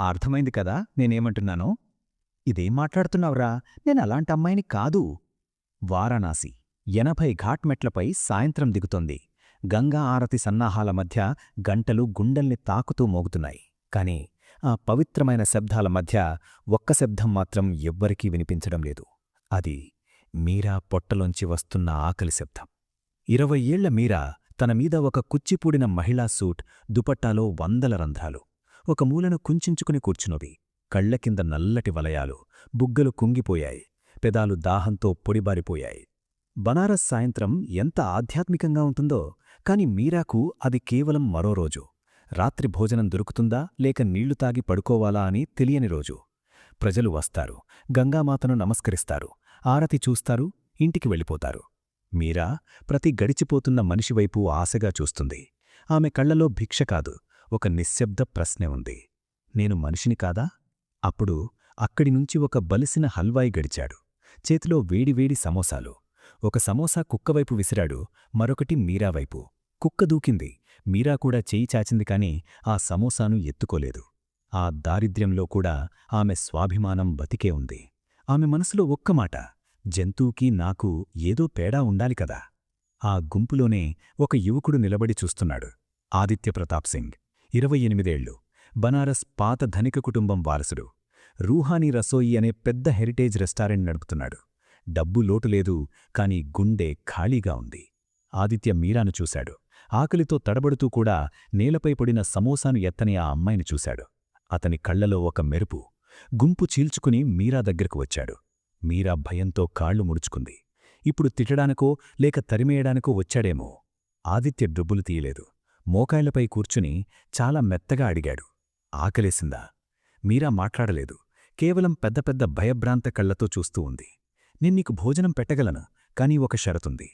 అర్థమైంది కదా నేనేమంటున్నానో? ఇదేం మాట్లాడుతున్నావురా? నేను అలాంటి అమ్మాయిని కాదు. వారణాసి ఎనభై ఘాట్ మెట్లపై సాయంత్రం దిగుతోంది. గంగా ఆరతి సన్నాహాల మధ్య గంటలు గుండెల్ని తాకుతూ మోగుతున్నాయి. కాని ఆ పవిత్రమైన శబ్దాల మధ్య ఒక్క శబ్దం మాత్రం ఎవ్వరికీ వినిపించడం లేదు. అది మీరా పొట్టలోంచి వస్తున్న ఆకలి శబ్దం. ఇరవై ఏళ్ళ మీరా తనమీద ఒక కుచ్చిపూడిన మహిళా సూట్ దుపట్టాలో వందల రంధ్రాలు. ఒక మూలను కుంచించుకుని కూర్చున్నది. కళ్ళ కింద నల్లటి వలయాలు బుగ్గలు కుంగిపోయాయి పెదాలు దాహంతో పొడిబారిపోయాయి. బనారస్ సాయంత్రం ఎంత ఆధ్యాత్మికంగా ఉంటుందో కాని మీరాకు అది కేవలం మరో రోజు. రాత్రి భోజనం దొరుకుతుందా లేక నీళ్ళు తాగి పడుకోవాలా అని తెలియని రోజు. ప్రజలు వస్తారు గంగామాతను నమస్కరిస్తారు ఆరతి చూస్తారు ఇంటికి వెళ్ళిపోతారు. మీరా ప్రతి గడిచిపోతున్న మనిషివైపు ఆశగా చూస్తుంది. ఆమె కళ్ళలో భిక్ష కాదు ఒక నిశ్శబ్ద ప్రశ్నే ఉంది. నేను మనిషిని కాదా? అప్పుడు అక్కడి నుంచి ఒక బలిసిన హల్వాయి గడిచాడు. చేతిలో వేడివేడి సమోసాలు. ఒక సమోసా కుక్కవైపు విసిరాడు మరొకటి మీరావైపు కుక్క దూకింది. మీరా కూడా చేయి చాచింది కాని ఆ సమోసాను ఎత్తుకోలేదు. ఆ దారిద్ర్యంలో కూడా ఆమె స్వాభిమానం బతికే ఉంది. ఆమె మనసులో ఒక్క మాట జంతువుకి నాకు ఏదో పేడా ఉండాలి కదా? ఆ గుంపులోనే ఒక యువకుడు నిలబడి చూస్తున్నాడు ఆదిత్య ప్రతాప్ సింగ్. ఇరవై ఎనిమిదేళ్ళు బనారస్ పాత ధనిక కుటుంబం వారసుడు. రూహానీ రసోయి అనే పెద్ద హెరిటేజ్ రెస్టారెంట్ నడుపుతున్నాడు. డబ్బు లోటు లేదు కాని గుండె ఖాళీగా ఉంది. ఆదిత్య మీరాను చూశాడు. ఆకలితో తడబడుతూ కూడా నేలపై పడిన సమోసాను ఎత్తని ఆ అమ్మాయిని చూశాడు. అతని కళ్ళలో ఒక మెరుపు. గుంపు చీల్చుకుని మీరా దగ్గరకు వచ్చాడు. మీరా భయంతో కాళ్ళు ముడుచుకుంది. ఇప్పుడు తిట్టడానికో లేక తరిమేయడానికో వచ్చాడేమో. ఆదిత్య డబ్బులు తీయలేదు. మోకాయిలపై కూర్చుని చాలా మెత్తగా అడిగాడు. ఆకలేసిందా? మీరా మాట్లాడలేదు. కేవలం పెద్ద పెద్ద భయభ్రాంత కళ్ళతో చూస్తూ ఉంది. నిన్నీకు భోజనం పెట్టగలను కాని ఒక షరతుంది.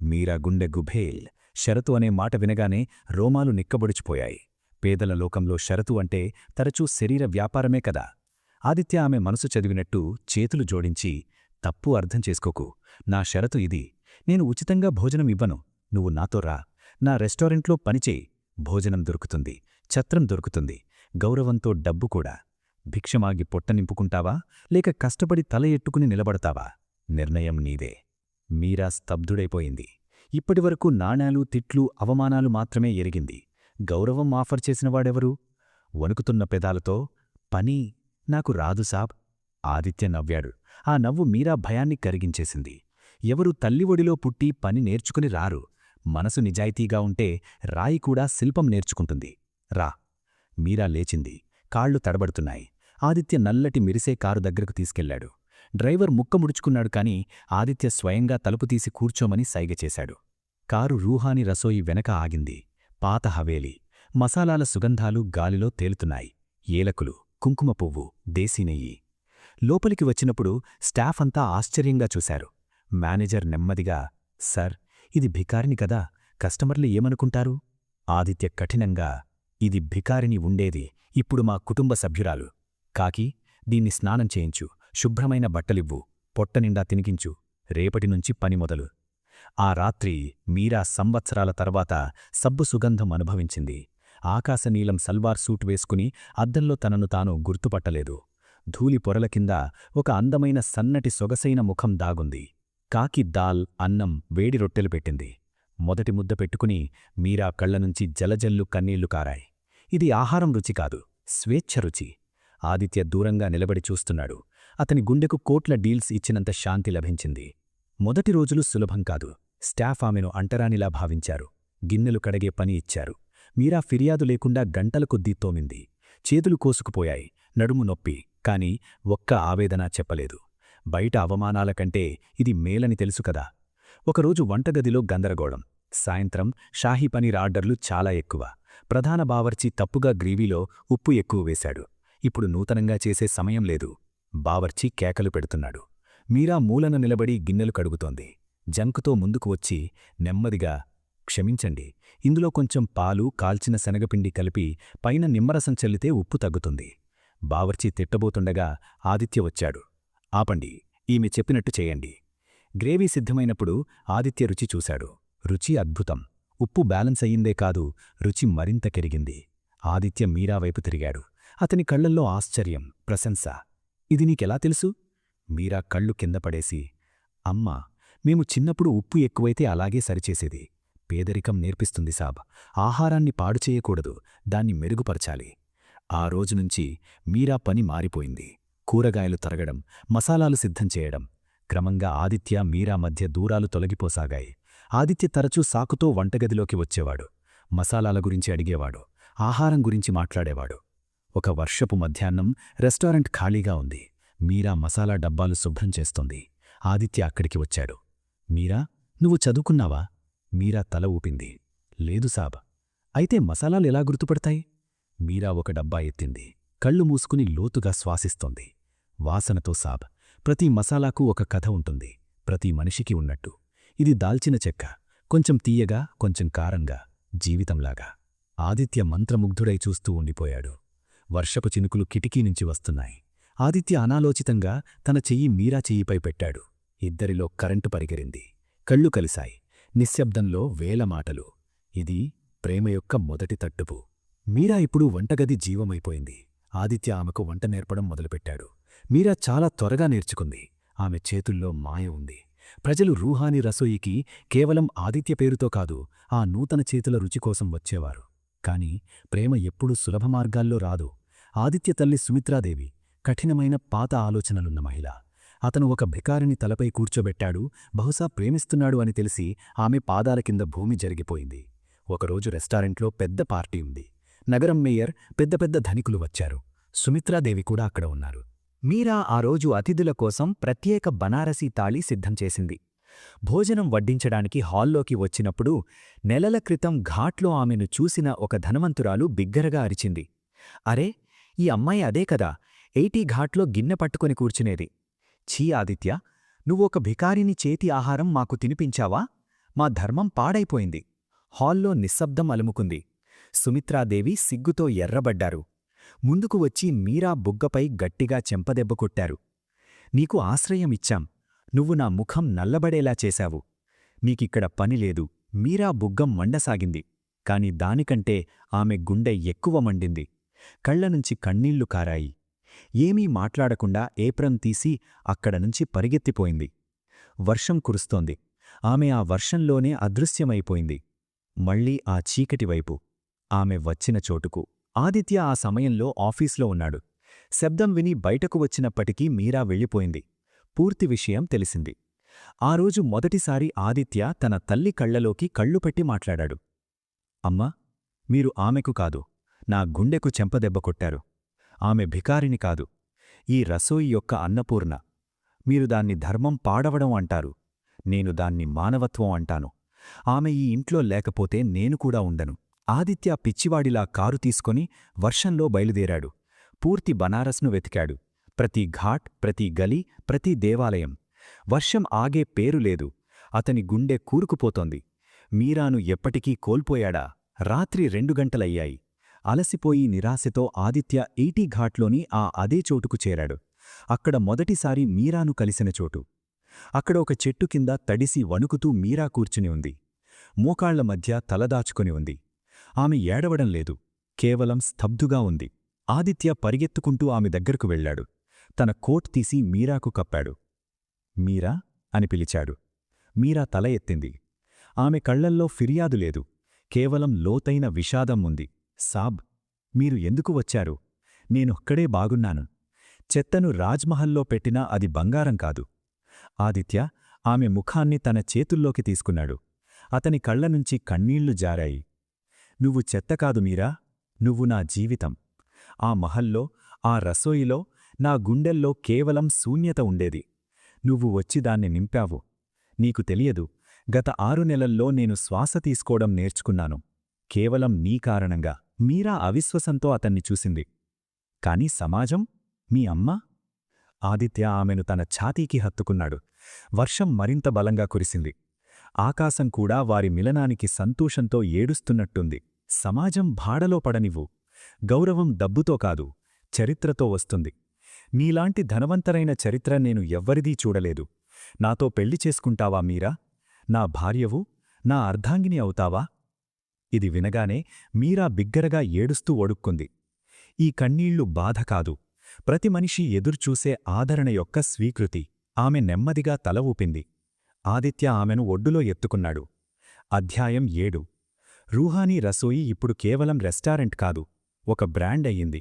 మీరా గుండె గుభేల్. షరతు అనే మాట వినగానే రోమాలు నిక్కబొడిచిపోయాయి. పేదల లోకంలో షరతు అంటే తరచూ శరీర వ్యాపారమే కదా. ఆదిత్య ఆమె మనసు చదివినట్టు చేతులు జోడించి తప్పు అర్థం చేసుకోకు. నా షరతు ఇది. నేను ఉచితంగా భోజనం ఇవ్వను. నువ్వు నాతో రా. నా రెస్టారెంట్లో పనిచేయి భోజనం దొరుకుతుంది ఛత్రం దొరుకుతుంది గౌరవంతో డబ్బు కూడా. భిక్షమాగి పొట్ట నింపుకుంటావా? లేక కష్టపడి తల ఎట్టుకుని నిలబడతావా? నిర్ణయం నీదే. మీరా స్తబ్దుడైపోయింది. ఇప్పటివరకు నాణాలు తిట్లు అవమానాలు మాత్రమే ఎరిగింది. గౌరవం ఆఫర్ చేసినవాడెవరు వణుకుతున్న పెదాలతో పని నాకు రాదు సాబ్. ఆదిత్య నవ్వాడు. ఆ నవ్వు మీరా భయాన్ని కరిగించేసింది. ఎవరు తల్లి ఒడిలో పుట్టి పని నేర్చుకుని రారు. మనసు నిజాయితీగా ఉంటే రాయి కూడా శిల్పం నేర్చుకుంటుంది. రా. మీరా లేచింది. కాళ్ళు తడబడుతున్నాయి. ఆదిత్య నల్లటి మిరిసే కారు దగ్గరకు తీసుకెళ్ళాడు డ్రైవర్ ముక్క ముడుచుకున్నాడు కాని ఆదిత్య స్వయంగా తలుపు తీసి కూర్చోమని సైగ చేశాడు. కారు రూహాని రసోయి వెనక ఆగింది. పాత హవేలి. మసాలాల సుగంధాలు గాలిలో తేలుతున్నాయి. ఏలకులు కుంకుమ పువ్వు దేశీ నెయ్యి. లోపలికి వచ్చినప్పుడు స్టాఫ్ అంతా ఆశ్చర్యంగా చూశారు. మేనేజర్ నెమ్మదిగా సర్ ఇది భికారిని కదా కస్టమర్లు ఏమనుకుంటారు? ఆదిత్య కఠినంగా ఇది భికారిని ఉండేది ఇప్పుడు మా కుటుంబ సభ్యురాలు. కాకి దీన్ని స్నానం చేయించు శుభ్రమైన బట్టలివ్వు పొట్టనిండా తినికించు రేపటినుంచి పని మొదలు. ఆ రాత్రి మీరా సంవత్సరాల తర్వాత సబ్బు సుగంధం అనుభవించింది. ఆకాశనీలం సల్వార్ సూట్ వేసుకుని అద్దంలో తనను తాను గుర్తుపట్టలేదు. ధూళి పొరల కింద ఒక అందమైన సన్నటి సొగసైన ముఖం దాగుంది. కాకి దాల్ అన్నం వేడి రొట్టెలు పెట్టింది. మొదటి ముద్ద పెట్టుకుని మీరా కళ్ళనుంచి జలజల్లు కన్నీళ్ళు కారాయి. ఇది ఆహారం రుచి కాదు స్వేచ్ఛ రుచి. ఆదిత్య దూరంగా నిలబడి చూస్తున్నాడు. అతని గుండెకు కోట్ల డీల్స్ ఇచ్చినంత శాంతి లభించింది. మొదటి రోజులు సులభం కాదు. స్టాఫ్ ఆమెను అంటరానిలా భావించారు. గిన్నెలు కడగే పని ఇచ్చారు. మీరా ఫిర్యాదు లేకుండా గంటల కొద్దీ తోమింది. చేతులు కోసుకుపోయాయి. నడుము నొప్పి. కాని ఒక్క ఆవేదన చెప్పలేదు. బయట అవమానాల కంటే ఇది మేలని తెలుసు కదా. ఒకరోజు వంటగదిలో గందరగోళం. సాయంత్రం షాహీ పనీర్ ఆర్డర్లు చాలా ఎక్కువ. ప్రధాన బావర్చి తప్పుగా గ్రీవీలో ఉప్పు ఎక్కువ వేశాడు. ఇప్పుడు నూతనంగా చేసే సమయం లేదు. బావర్చి కేకలు పెడుతున్నాడు. మీరా మూలన నిలబడి గిన్నెలు కడుగుతోంది. జంకుతో ముందుకు వచ్చి నెమ్మదిగా క్షమించండి. ఇందులో కొంచెం పాలు కాల్చిన శనగపిండి కలిపి పైన నిమ్మరసం చల్లితే ఉప్పు తగ్గుతుంది. బావర్చి తిట్టబోతుండగా ఆదిత్య వచ్చాడు. ఆపండి ఈమె చెప్పినట్టు చేయండి. గ్రేవీ సిద్ధమైనప్పుడు ఆదిత్య రుచి చూశాడు. రుచి అద్భుతం. ఉప్పు బ్యాలెన్స్ అయ్యిందే కాదు రుచి మరింత కెరిగింది. ఆదిత్య మీరావైపు తిరిగాడు. అతని కళ్ళల్లో ఆశ్చర్యం ప్రశంస. ఇది నీకెలా తెలుసు? మీరా కళ్ళు కింద పడేసి అమ్మా మేము చిన్నప్పుడు ఉప్పు ఎక్కువైతే అలాగే సరిచేసేది. పేదరికం నేర్పిస్తుంది సాబ్. ఆహారాన్ని పాడు చేయకూడదు దాన్ని మెరుగుపరచాలి. ఆ రోజునుంచి మీరా పని మారిపోయింది. కూరగాయలు తరగడం మసాలాలు సిద్ధం చేయడం. క్రమంగా ఆదిత్య మీరా మధ్య దూరాలు తొలగిపోసాగాయి. ఆదిత్య తరచూ సాకుతో వంటగదిలోకి వచ్చేవాడు. మసాలాల గురించి అడిగేవాడు. ఆహారం గురించి మాట్లాడేవాడు. ఒక వర్షపు మధ్యాహ్నం రెస్టారెంట్ ఖాళీగా ఉంది. మీరా మసాలా డబ్బాలు శుభ్రం చేస్తోంది. ఆదిత్య అక్కడికి వచ్చాడు. మీరా నువ్వు చదువుకున్నావా? మీరా తల ఊపింది. లేదు సాబ్. అయితే మసాలాలు ఎలా గుర్తుపడతాయి? మీరా ఒక డబ్బా ఎత్తింది. కళ్ళు మూసుకుని లోతుగా శ్వాసిస్తోంది. వాసనతో సాబ్. ప్రతి మసాలాకు ఒక కథ ఉంటుంది. ప్రతి మనిషికి ఉన్నట్టు. ఇది దాల్చిన చెక్క. కొంచెం తీయగా కొంచెం కారంగా జీవితంలాగా. ఆదిత్య మంత్రముగ్ధుడై చూస్తూ ఉండిపోయాడు. వర్షపు చినుకులు కిటికీ నుంచి వస్తున్నాయి. ఆదిత్య అనాలోచితంగా తన చెయ్యి మీరా చెయ్యిపై పెట్టాడు. ఇద్దరిలో కరెంటు పరిగెరింది. కళ్ళు కలిశాయి. నిశ్శబ్దంలో వేల మాటలు. ఇది ప్రేమ యొక్క మొదటి తట్టుపు. మీరా ఇప్పుడు వంటగది జీవమైపోయింది. ఆదిత్య ఆమెకు వంట నేర్పడం మొదలుపెట్టాడు. మీరా చాలా త్వరగా నేర్చుకుంది. ఆమె చేతుల్లో మాయ ఉంది. ప్రజలు రూహానీ రసోయికి కేవలం ఆదిత్య పేరుతో కాదు ఆ నూతన చేతుల రుచి కోసం వచ్చేవారు. కాని ప్రేమ ఎప్పుడూ సులభ మార్గాల్లో రాదు. ఆదిత్య తల్లి సుమిత్రాదేవి కఠినమైన పాత ఆలోచనలున్న మహిళ. అతను ఒక భికారిని తలపై కూర్చోబెట్టాడు బహుశా ప్రేమిస్తున్నాడు అని తెలిసి ఆమె పాదాల కింద భూమి జరిగిపోయింది. ఒకరోజు రెస్టారెంట్లో పెద్ద పార్టీ ఉంది. నగరం మేయర్ పెద్ద పెద్ద ధనికులు వచ్చారు. సుమిత్రాదేవి కూడా అక్కడ ఉన్నారు. మీరా ఆ రోజు అతిథుల కోసం ప్రత్యేక బనారసీ తాళి సిద్ధం చేసింది. భోజనం వడ్డించడానికి హాల్లోకి వచ్చినప్పుడు నెలల క్రితం ఘాట్లో ఆమెను చూసిన ఒక ధనవంతురాలు బిగ్గరగా అరిచింది. అరే ఈ అమ్మాయి అదే కదా ఎయిటీ ఘాట్లో గిన్నె పట్టుకొని కూర్చునేది. ఛీ ఆదిత్య నువ్వొక భికారిని చేతి ఆహారం మాకు తినిపించావా? మా ధర్మం పాడైపోయింది. హాల్లో నిశ్శబ్దం అలుముకుంది. సుమిత్రాదేవి సిగ్గుతో ఎర్రబడ్డారు. ముందుకు వచ్చి మీరా బుగ్గపై గట్టిగా చెంపదెబ్బ కొట్టారు. నీకు ఆశ్రయమిచ్చాం నువ్వు నా ముఖం నల్లబడేలా చేశావు. నీకిక్కడ పనిలేదు మీరా బుగ్గం మండసాగింది. కాని దానికంటే ఆమె గుండె ఎక్కువ మండింది. కళ్ళనుంచి కన్నీళ్ళు కారాయి. ఏమీ మాట్లాడకుండా ఏప్రం తీసి అక్కడనుంచి పరిగెత్తిపోయింది. వర్షం కురుస్తోంది. ఆమె ఆ వర్షంలోనే అదృశ్యమైపోయింది. మళ్ళీ ఆ చీకటివైపు ఆమె వచ్చిన చోటుకు. ఆదిత్య ఆ సమయంలో ఆఫీస్లో ఉన్నాడు. శబ్దం విని బయటకు వచ్చినప్పటికీ మీరా వెళ్ళిపోయింది. పూర్తి విషయం తెలిసింది. ఆ రోజు మొదటిసారి ఆదిత్య తన తల్లి కళ్ళలోకి కళ్ళు పెట్టి మాట్లాడాడు. అమ్మా మీరు ఆమెకు కాదు నా గుండెకు చెంపదెబ్బ కొట్టారు. ఆమె భికారిని కాదు. ఈ రసోయి యొక్క అన్నపూర్ణ. మీరు దాన్ని ధర్మం పాడవడం అంటారు. నేను దాన్ని మానవత్వం అంటాను. ఆమె ఈ ఇంట్లో లేకపోతే నేను కూడా ఉండను. ఆదిత్య పిచ్చివాడిలా కారు తీసుకొని వర్షంలో బయలుదేరాడు. పూర్తి బనారస్ను వెతికాడు. ప్రతి ఘాట్ ప్రతి గలి ప్రతి దేవాలయం. వర్షం ఆగే పేరు లేదు. అతని గుండె కూరుకుపోతోంది. మీరాను ఎప్పటికీ కోల్పోయాడా? రాత్రి రెండు గంటలయ్యాయి. అలసిపోయి నిరాశతో ఆదిత్య ఎయిటీ ఘాట్లోని ఆ అదే చోటుకు చేరాడు. అక్కడ మొదటిసారి మీరాను కలిసిన చోటు. అక్కడ ఒక చెట్టు కింద తడిసి వణుకుతూ మీరా కూర్చుని ఉంది. మోకాళ్ళ మధ్య తలదాచుకొని ఉంది. ఆమె ఏడవడం లేదు. కేవలం స్తబ్దుగా ఉంది. ఆదిత్య పరిగెత్తుకుంటూ ఆమె దగ్గరకు వెళ్ళాడు తన కోట్ తీసి మీరాకు కప్పాడు. మీరా? అని పిలిచాడు. మీరా తల ఎత్తింది. ఆమె కళ్ళల్లో ఫిర్యాదు లేదు. కేవలం లోతైన విషాదం ఉంది. సాబ్ మీరు ఎందుకు వచ్చారు? నేనొక్కడే బాగున్నాను. చెత్తను రాజ్మహల్లో పెట్టినా అది బంగారం కాదు. ఆదిత్య ఆమె ముఖాన్ని తన చేతుల్లోకి తీసుకున్నాడు. అతని కళ్ళనుంచి కన్నీళ్ళు జారాయి. నువ్వు చెత్త కాదు మీరా? నువ్వు నా జీవితం. ఆ మహల్లో ఆ రసోయిలో నా గుండెల్లో కేవలం శూన్యత ఉండేది. నువ్వు వచ్చి దాన్ని నింపావు. నీకు తెలియదు గత ఆరు నెలల్లో నేను శ్వాస తీసుకోవడం నేర్చుకున్నాను. కేవలం నీ కారణంగా. మీరా అవిశ్వసంతో అతన్ని చూసింది. కాని సమాజం? మీ అమ్మ? ఆదిత్య ఆమెను తన ఛాతీకి హత్తుకున్నాడు. వర్షం మరింత బలంగా కురిసింది. ఆకాశం కూడా వారి మిలనానికి సంతోషంతో ఏడుస్తున్నట్టుంది. సమాజం భాడలో పడనివ్వు. గౌరవం డబ్బుతో కాదు చరిత్రతో వస్తుంది. నీలాంటి ధనవంతరైన చరిత్ర నేను ఎవ్వరిదీ చూడలేదు. నాతో పెళ్ళి చేసుకుంటావా మీరా? నా భార్యవు? నా అర్ధాంగిని అవుతావా? ఇది వినగానే మీరా బిగ్గరగా ఏడుస్తూ ఒడుక్కుంది. ఈ కన్నీళ్ళు బాధ కాదు. ప్రతి మనిషి ఎదుర్చూసే ఆదరణ యొక్క స్వీకృతి. ఆమె నెమ్మదిగా తల ఊపింది. ఆదిత్య ఆమెను ఒడ్డులో ఎత్తుకున్నాడు. అధ్యాయం ఏడు. రూహానీ రసోయి ఇప్పుడు కేవలం రెస్టారెంట్ కాదు ఒక బ్రాండ్ అయ్యింది.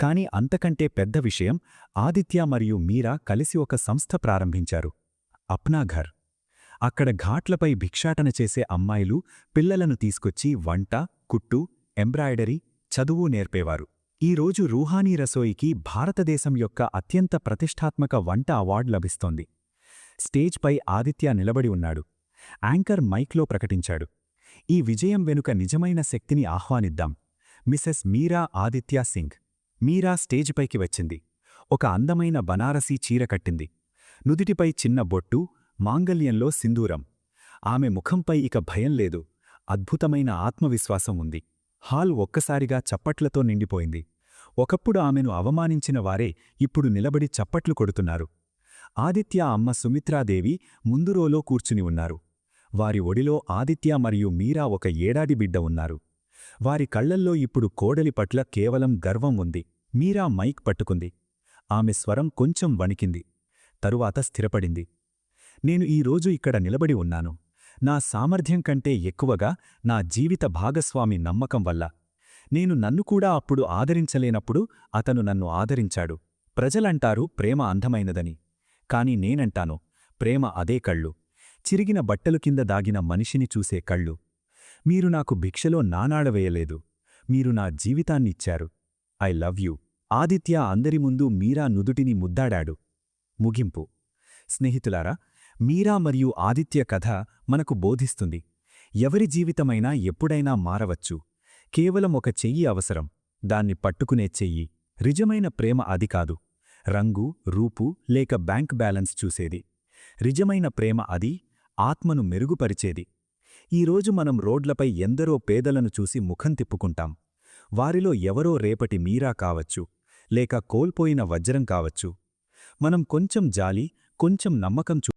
కాని అంతకంటే పెద్ద విషయం ఆదిత్య మరియు మీరా కలిసి ఒక సంస్థ ప్రారంభించారు అప్నాఘర్. అక్కడ ఘాట్లపై భిక్షాటన చేసే అమ్మాయిలు పిల్లలను తీసుకొచ్చి వంట కుట్టు ఎంబ్రాయిడరీ చదువు నేర్పేవారు. ఈరోజు రూహానీ రసోయికి భారతదేశం యొక్క అత్యంత ప్రతిష్టాత్మక వంట అవార్డు లభిస్తోంది. స్టేజ్పై ఆదిత్య నిలబడి ఉన్నాడు. యాంకర్ మైక్లో ప్రకటించాడు. ఈ విజయం వెనుక నిజమైన శక్తిని ఆహ్వానిద్దాం. మిసెస్ మీరా ఆదిత్య సింగ్. మీరా స్టేజ్పైకి వచ్చింది. ఒక అందమైన బనారసీ చీర కట్టింది. నుదిటిపై చిన్న బొట్టు మాంగల్యంలో సింధూరం. ఆమె ముఖంపై ఇక భయం లేదు. అద్భుతమైన ఆత్మవిశ్వాసం ఉంది. హాల్ ఒక్కసారిగా చప్పట్లతో నిండిపోయింది. ఒకప్పుడు ఆమెను అవమానించిన వారే ఇప్పుడు నిలబడి చప్పట్లు కొడుతున్నారు. ఆదిత్య అమ్మ సుమిత్రాదేవి ముందురోలో కూర్చుని ఉన్నారు. వారి ఒడిలో ఆదిత్య మరియు మీరా ఒక ఏడాది బిడ్డ ఉన్నారు. వారి కళ్ళల్లో ఇప్పుడు కోడలి పట్ల కేవలం గర్వం ఉంది. మీరా మైక్ పట్టుకుంది. ఆమె స్వరం కొంచెం వణికింది. తరువాత స్థిరపడింది. నేను ఈరోజు ఇక్కడ నిలబడి ఉన్నాను. నా సామర్థ్యం కంటే ఎక్కువగా నా జీవిత భాగస్వామి నమ్మకం వల్ల. నేను నన్ను కూడా అప్పుడు ఆదరించలేనప్పుడు అతను నన్ను ఆదరించాడు. ప్రజలంటారు ప్రేమ అందమైనదని. కాని నేనంటాను ప్రేమ అదే కళ్ళు. చిరిగిన బట్టలు కింద దాగిన మనిషిని చూసే కళ్ళు. మీరు నాకు భిక్షలో నానాడవేయలేదు మీరు నా జీవితాన్నిచ్చారు. I love you. ఆదిత్య అందరి ముందు మీరా నుదుటిని ముద్దాడాడు. ముగింపు. స్నేహితులారా మీరా మరియు ఆదిత్య కథ మనకు బోధిస్తుంది. ఎవరి జీవితమైనా ఎప్పుడైనా మారవచ్చు. కేవలం ఒక చెయ్యి అవసరం. దాన్ని పట్టుకునే చెయ్యి. రిజమైన ప్రేమ అది కాదు. రంగు రూపు లేక బ్యాంక్ బ్యాలెన్స్ చూసేది. రిజమైన ప్రేమ అది ఆత్మను మెరుగుపరిచేది. ఈరోజు మనం రోడ్లపై ఎందరో పేదలను చూసి ముఖం తిప్పుకుంటాం. వారిలో ఎవరో రేపటి మీరా కావచ్చు లేక కోల్పోయిన వజ్రం కావచ్చు. మనం కొంచెం జాలి కొంచెం నమ్మకం చూ